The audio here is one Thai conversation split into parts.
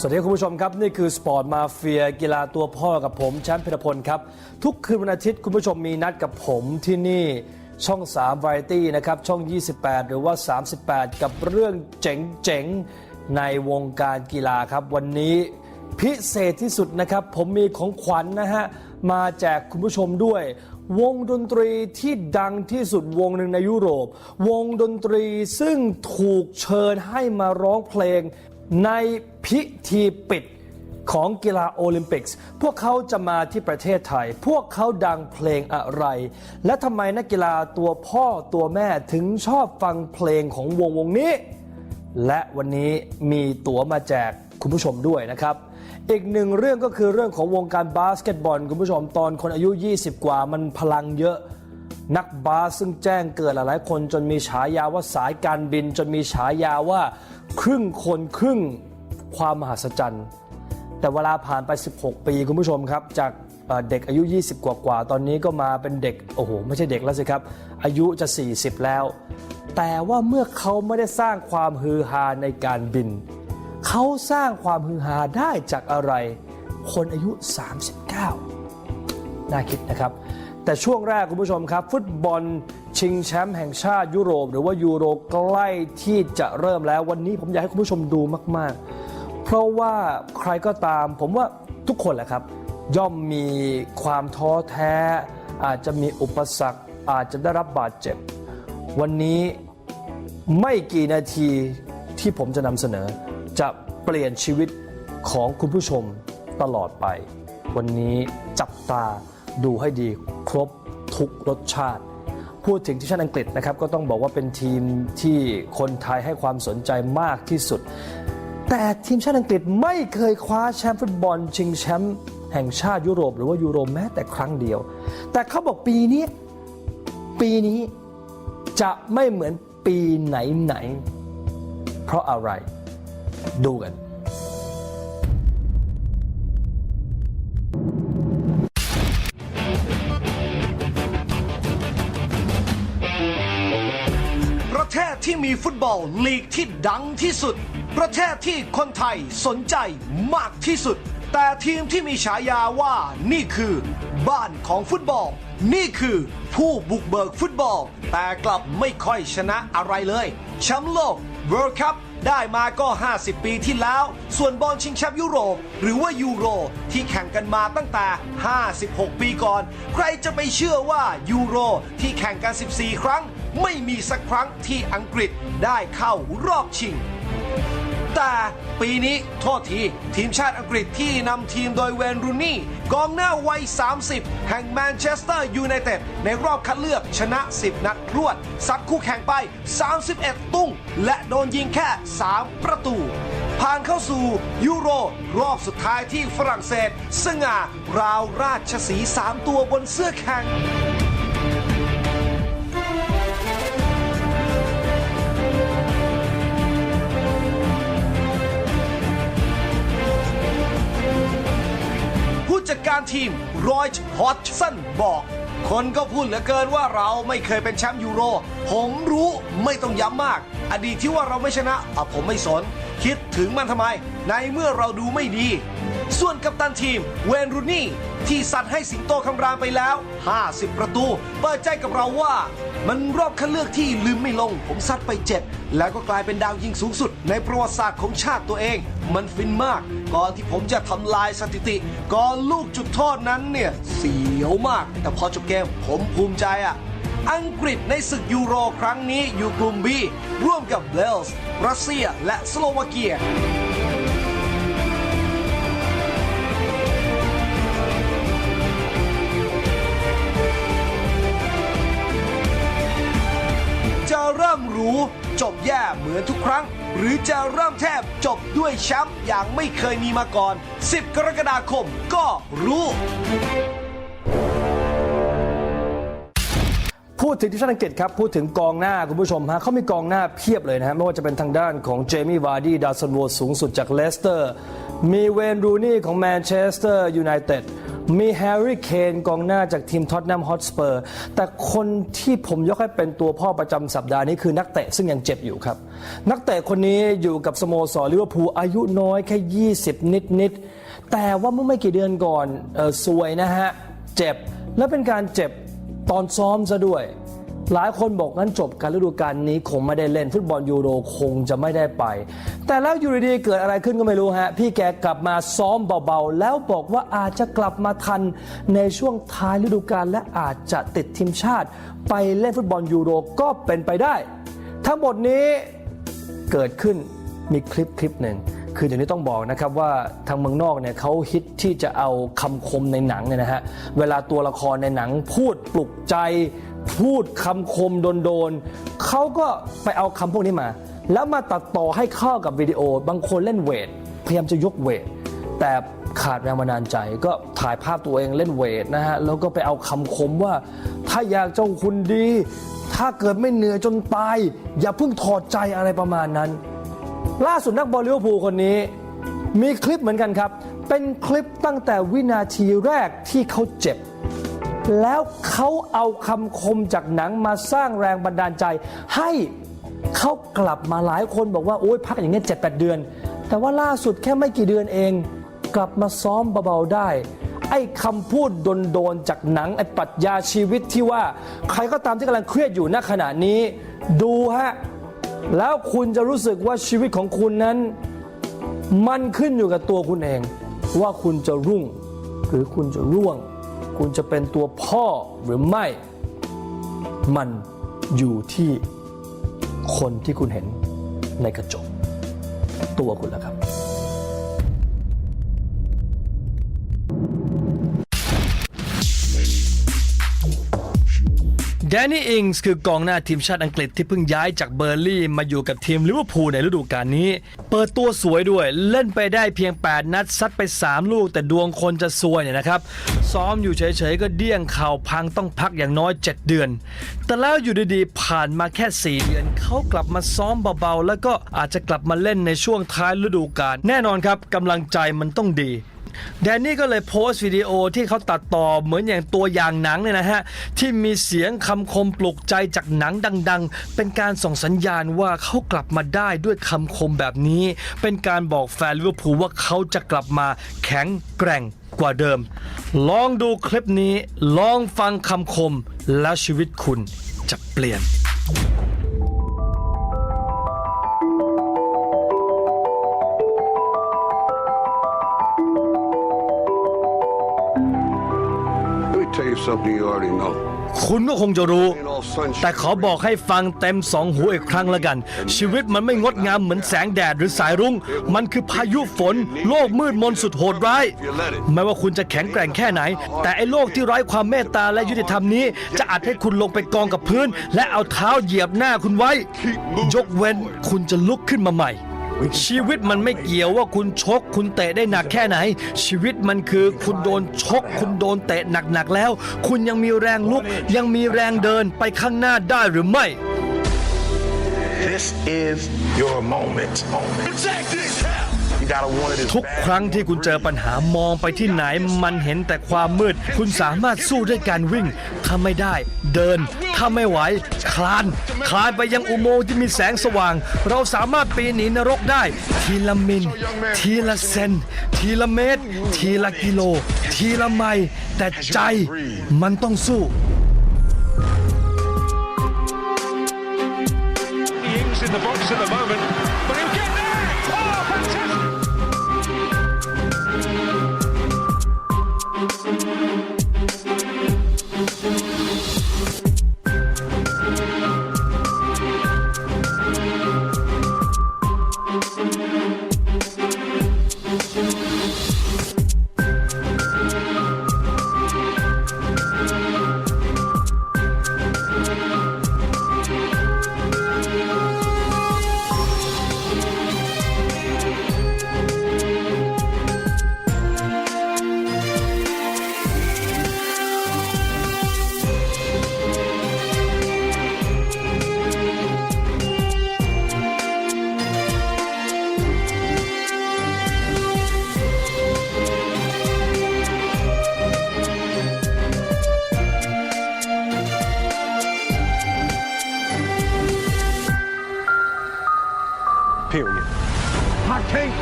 สวัสดีคุณผู้ชมครับ นี่คือสปอร์ตมาเฟียกีฬาตัวพ่อกับผมแชมป์พิรพลครับ ทุกคืนวันอาทิตย์คุณผู้ชมมีนัดกับผมที่นี่ช่อง3 Variety นะครับ ช่อง 28 หรือว่า 38 กับเรื่องเจ๋งๆ ในวงการกีฬาครับ วันนี้พิเศษที่สุดนะครับ ผมมีของขวัญนนะฮะ มาแจกคุณผู้ชมด้วย วงดนตรีที่ดังที่สุดวงหนึ่งในยุโรป วงดนตรีซึ่งถูกเชิญให้มาร้องเพลง ในพิธีปิดของกีฬาโอลิมปิกส์พวกเขาจะมาที่ประเทศไทย พวกเขาดังเพลงอะไร และทำไมนักกีฬาตัวพ่อตัวแม่ถึงชอบฟังเพลงของวงวงนี้ และวันนี้มีตั๋วมาแจกคุณผู้ชมด้วยนะครับ อีกหนึ่งเรื่องก็คือเรื่องของวงการบาสเกตบอล คุณผู้ชมตอนคนอายุ 20 กว่ามันพลังเยอะ นักบาสซึ่งแจ้งเกิดหลายๆ คนจนมีฉายาว่าสายการบิน จนมีฉายาว่าครึ่งคนครึ่งความมหัศจรรย์ แต่เวลาผ่านไป 16 ปีคุณผู้ชมครับ จากเด็กอายุ 20 กว่ากว่าตอนนี้ก็มาเป็นเด็ก โอ้โห ไม่ใช่เด็กแล้วสิครับ อายุจะ 40 แล้ว แต่ว่าเมื่อเขาไม่ได้สร้างความฮือฮาในการบิน เขาสร้างความฮือฮาได้จากอะไร คนอายุ 39 น่าคิดนะครับ แต่ช่วงแรกคุณผู้ชมครับ ฟุตบอลชิงแชมป์แห่งชาติยุโรป หรือว่ายูโรใกล้ที่จะเริ่มแล้ววันนี้ผมอยากให้คุณผู้ชมดูมาก ๆ เพราะว่าใครก็ตาม ผมว่าทุกคนแหละครับ ย่อมมีความท้อแท้ อาจจะมีอุปสรรค อาจจะได้รับบาดเจ็บ วันนี้ไม่กี่นาทีที่ผมจะนำเสนอ จะเปลี่ยนชีวิตของคุณผู้ชมตลอดไป วันนี้จับตา ดูให้ดีครบทุกรสชาติ พูดถึงทีมชาติอังกฤษนะครับ ก็ต้องบอกว่าเป็นทีมที่คนไทยให้ความสนใจมากที่สุด แต่ทีมชาติอังกฤษไม่เคยคว้าแชมป์ฟุตบอลชิงแชมป์แห่งชาติยุโรป หรือว่ายูโรแม้แต่ครั้งเดียว แต่เขาบอกปีนี้ปีนี้จะไม่เหมือนปีไหนๆเพราะอะไรดูกัน ประเทศที่มีฟุตบอลลีกที่ดังที่สุด ประเทศที่คนไทยสนใจมากที่สุด แต่ทีมที่มีฉายาว่านี่คือ บ้านของฟุตบอล นี่คือผู้บุกเบิกฟุตบอล แต่กลับไม่ค่อยชนะอะไรเลยแชมป์โลก World Cup ได้มาก็ 50 ปีที่แล้ว ส่วนบอลชิงแชมป์ยุโรป หรือว่ายูโร ที่แข่งกันมาตั้งแต่ 56 ปีก่อน ใครจะไปเชื่อว่ายูโร ที่แข่งกัน 14 ครั้ง ไม่มีสักครั้งที่อังกฤษได้เข้ารอบชิง แต่ปีนี้โทษที ทีมชาติอังกฤษที่นำทีมโดยเวนรูนี่ กองหน้าวัย 30 แห่งแมนเชสเตอร์ยูไนเต็ดในรอบคัดเลือกชนะ 10 นัดรวด ซัดคู่แข่งไป 31 ตุ้ง และโดนยิงแค่ 3 ประตูผ่านเข้าสู่ยูโร รอบสุดท้ายที่ฝรั่งเศส สง่าราวราชสีห์3ตัวบนเสื้อแข่ง จัดการทีมรอยช์ฮอตสันบอก คนก็พูดเหลือเกินว่าเราไม่เคยเป็นแชมป์ยูโร ผมรู้ไม่ต้องย้ำมาก อดีตที่ว่าเราไม่ชนะอะผมไม่สน คิดถึงมันทำไม ในเมื่อเราดูไม่ดี ส่วนกัปตันทีมเวนรูนี่ที่สัตว์ให้สิงโตคำรามไปแล้ว 50 ประตู เปิดใจกับเราว่า มันรอบคัดเลือกที่ลืมไม่ลง ผมซัดไป 7 แล้วก็กลายเป็นดาวยิงสูงสุด ในประวัติศาสตร์ของชาติตัวเอง มันฟินมาก ก่อนที่ผมจะทำลายสถิติ ก่อนลูกจุดโทษนั้นเนี่ยเสียวมาก แต่พอจบเกมผมภูมิใจอะอังกฤษในศึกยูโรครั้งนี้อยู่กลุ่ม B ร่วมกับเวลส์ รัสเซีย และสโลวาเกีย รูจบแย่เหมือนทุกครั้ง หรือจะเริ่มแทบจบด้วยแชมป์อย่างไม่เคยมีมาก่อน 10 กรกฎาคมก็รู้ พูดถึงทีมชาติอังกฤษครับ พูดถึงกองหน้าคุณผู้ชมฮะเขามีกองหน้าเพียบเลยนะฮะ ไม่ว่าจะเป็นทางด้านของเจมี่วาร์ดี้ดาวซันโวสูงสุดจากเลสเตอร์ มีเวนรูนี่ของแมนเชสเตอร์ยูไนเต็ด มีแฮร์รี่เคนกองหน้าจากทีมท็อตแนมฮอตสเปอร์แต่คนที่ผมยกให้เป็นตัวพ่อประจำสัปดาห์นี้คือนักเตะซึ่งยังเจ็บอยู่ครับ นักเตะคนนี้อยู่กับสโมสรลิเวอร์พูลอายุน้อยแค่ 20 นิดนิดแต่ว่าเมื่อไม่กี่เดือนก่อนเออซวยนะฮะ เจ็บและเป็นการเจ็บตอนซ้อมซะด้วย หลายคนบอกงั้นจบการฤดูกาลนี้คงไม่ได้เล่นฟุตบอลยูโรคงจะไม่ได้ไป แต่แล้วอยู่ดีๆเกิดอะไรขึ้นก็ไม่รู้ฮะ พี่แกกลับมาซ้อมเบาๆ แล้วบอกว่าอาจจะกลับมาทันในช่วงท้ายฤดูกาลและอาจจะติดทีมชาติ ไปเล่นฟุตบอลยูโรก็เป็นไปได้ ทั้งหมดนี้เกิดขึ้นมีคลิปคลิปหนึ่งคือเดี๋ยวนี้ต้องบอกนะครับว่าทางเมืองนอกเนี่ยเขาฮิตที่จะเอาคำคมในหนังเนี่ยนะฮะเวลาตัวละครในหนังพูดปลุกใจ พูดคำคมโดนๆเขาก็ไปเอาคำพวกนี้มา แล้วมาตัดต่อให้เข้ากับวิดีโอบางคนเล่นเวทพยายามจะยกเวทแต่ขาดแรงบันดาลใจก็ถ่ายภาพตัวเองเล่นเวทนะฮะแล้วก็ไปเอาคำคมว่า ถ้าอยากเจ้าคุณดี ถ้าเกิดไม่เหนื่อยจนตาย อย่าเพิ่งถอดใจอะไรประมาณนั้น ล่าสุดนักบอลลิเวอร์พูลคนนี้ มีคลิปเหมือนกันครับ เป็นคลิปตั้งแต่วินาทีแรกที่เขาเจ็บ แล้วเขาเอาคำคมจากหนังมาสร้างแรงบันดาลใจ ให้เขากลับมาหลายคนบอกว่าโอ้ยพักอย่างนี้เจ็ดแปดเดือน แต่ว่าล่าสุดแค่ไม่กี่เดือนเอง กลับมาซ้อมเบาๆได้ ไอ้คำพูดโดนๆจากหนังไอ้ปรัชญาชีวิตที่ว่า ใครก็ตามที่กำลังเครียดอยู่ณขณะนี้ ดูฮะแล้วคุณจะรู้สึกว่าชีวิตของคุณนั้น มันขึ้นอยู่กับตัวคุณเอง ว่าคุณจะรุ่งหรือคุณจะร่วง คุณจะเป็นตัวพ่อหรือไม่ มันอยู่ที่คนที่คุณเห็นในกระจก ตัวคุณแล้วครับ แดนนี่อิงส์คือกองหน้าทีมชาติอังกฤษที่เพิ่งย้ายจากเบอร์ลี่มาอยู่กับทีมลิเวอร์พูลในฤดูกาลนี้ เปิดตัวสวยด้วยเล่นไปได้เพียง 8 นัดซัดไป 3 ลูก แต่ดวงคนจะซวยเนี่ยนะครับซ้อมอยู่เฉยๆ ก็เดี้ยงเข่าพังต้องพักอย่างน้อย 7 เดือน แต่แล้วอยู่ดีๆ ผ่านมาแค่ 4 เดือนเขากลับมาซ้อมเบาๆ แล้วก็อาจจะกลับมาเล่นในช่วงท้ายฤดูกาลแน่นอนครับกำลังใจมันต้องดี แดนนี่ก็เลยโพสต์วิดีโอที่เขาตัดต่อเหมือนอย่างตัวอย่างหนังเนี่ยนะฮะ ที่มีเสียงคำคมปลุกใจจากหนังดัง ๆ เป็นการส่งสัญญาณว่าเขากลับมาได้ด้วยคำคมแบบนี้ เป็นการบอกแฟนลิเวอร์พูลว่าเขาจะกลับมาแข็งแกร่งกว่าเดิม ลองดูคลิปนี้ ลองฟังคำคมแล้วชีวิตคุณจะเปลี่ยน คุณก็คงจะรู้ แต่ขอบอกให้ฟังเต็มสองหูอีกครั้งแล้วกัน ชีวิตมันไม่งดงามเหมือนแสงแดดหรือสายรุง้ง มันคือพายุฝน โลกมืดมนสุดโหดร้าย ไม่ว่าคุณจะแข็งแกร่งแค่ไหน แต่ไอ้โลกที่ไร้ความเมตตาและยุติธรรมนี้ จะอัดให้คุณลงไปกองกับพื้น และเอาเท้าเหยียบหน้าคุณไว้ ยกเว้นคุณจะลุกขึ้นมาใหม่ ชีวิตมันไม่เกี่ยวว่าคุณชก คุณเตะได้หนักแค่ไหน ชีวิตมันคือคุณโดนชก คุณโดนเตะหนักๆแล้ว คุณยังมีแรงลุก ยังมีแรงเดินไปข้างหน้าได้หรือไม่ This is your moment. You gotta want it as ทุกครั้งที่คุณเจอปัญหามองไปที่ไหนมันเห็นแต่ความมืด คุณสามารถสู้ด้วยการวิ่งถ้าไม่ได้ เดิน ถ้าไม่ไหว คลาน คลานไปยังอุโมงค์ที่มีแสงสว่าง เราสามารถปีนหนีนรกได้ ทีละมิลทีละเซน ทีละเมตร ทีละกิโล ทีละไมล์แต่ใจมันต้องสู้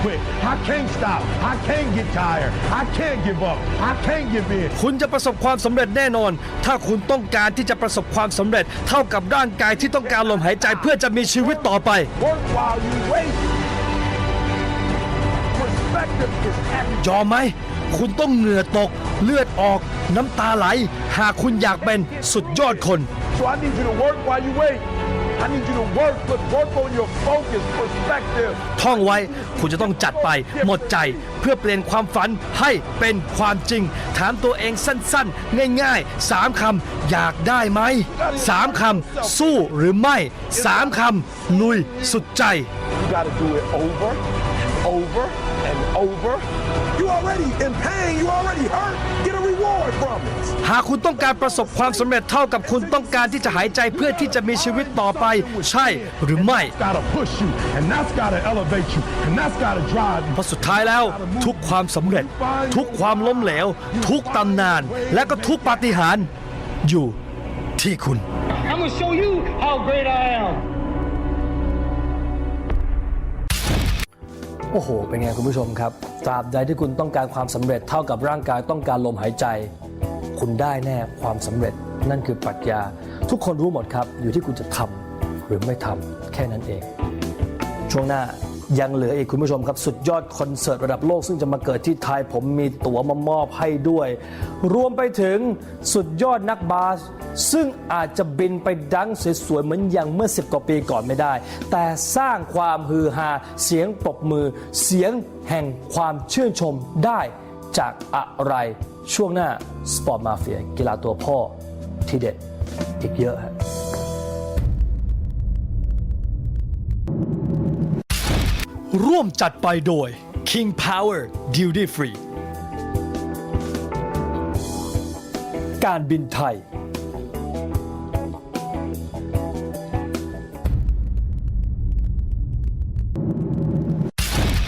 quit. I can't stop. I can't get tired. I can't give up. I can't give in. คุณจะประสบความสำเร็จแน่นอน ถ้าคุณต้องการที่จะประสบความสำเร็จ เท่ากับร่างกายที่ต้องการลมหายใจเพื่อจะมีชีวิตต่อไป Work while you wait. Perspective is everything. ยอมไหม คุณต้องเหงื่อตก เลือดออก น้ำตาไหล หากคุณอยากเป็นสุดยอดคน So I need you to work while you wait. I need you to work, but work on your focus, perspective. ท่องไว้คุณจะต้องจัดไปหมดใจเพื่อเปลี่ยนความฝันให้เป็นความจริง ถามตัวเองสั้นๆ ง่ายๆสามคำ อยากได้ไหมสามคำ สู้หรือไม่สามคำ ลุยสุดใจ You got to do it over, over, and over. You already in pain. You already hurt. Get a reward from it. หากคุณต้องการประสบความสำเร็จเท่ากับคุณต้องการที่จะหายใจเพื่อที่จะมีชีวิตต่อไป ใช่หรือไม่ Got to push you, and that's got to elevate you, and that's got to drive you. เพราะสุดท้ายแล้ว ทุกความสำเร็จ ทุกความล้มเหลว ทุกตำนาน และก็ทุกปาฏิหาริย์อยู่ที่คุณ I'm gonna show you how great I am. โอ้โห เป็นไงคุณผู้ชมครับ ตราบใดที่คุณต้องการความสำเร็จเท่ากับร่างกายต้องการลมหายใจ คุณได้แน่ความสำเร็จ นั่นคือปรัชญา ทุกคนรู้หมดครับ อยู่ที่คุณจะทำหรือไม่ทำแค่นั้นเอง ช่วงหน้ายังเหลืออีกคุณผู้ชมครับ สุดยอดคอนเสิร์ตระดับโลกซึ่งจะมาเกิดที่ไทยผมมีตั๋วมามอบให้ด้วย รวมไปถึงสุดยอดนักบาส ซึ่งอาจจะบินไปดังสวยๆเหมือนอย่างเมื่อ 10 กว่าปีก่อนไม่ได้ แต่สร้างความฮือฮาเสียงปรบมือ เสียงแห่งความชื่นชมได้จากอะไร ช่วงหน้าสปอร์ตมาเฟียกีฬาตัวพ่อที่เด็ดอีกเยอะฮะร่วมจัดไปโดย King Power Duty Free การบินไทย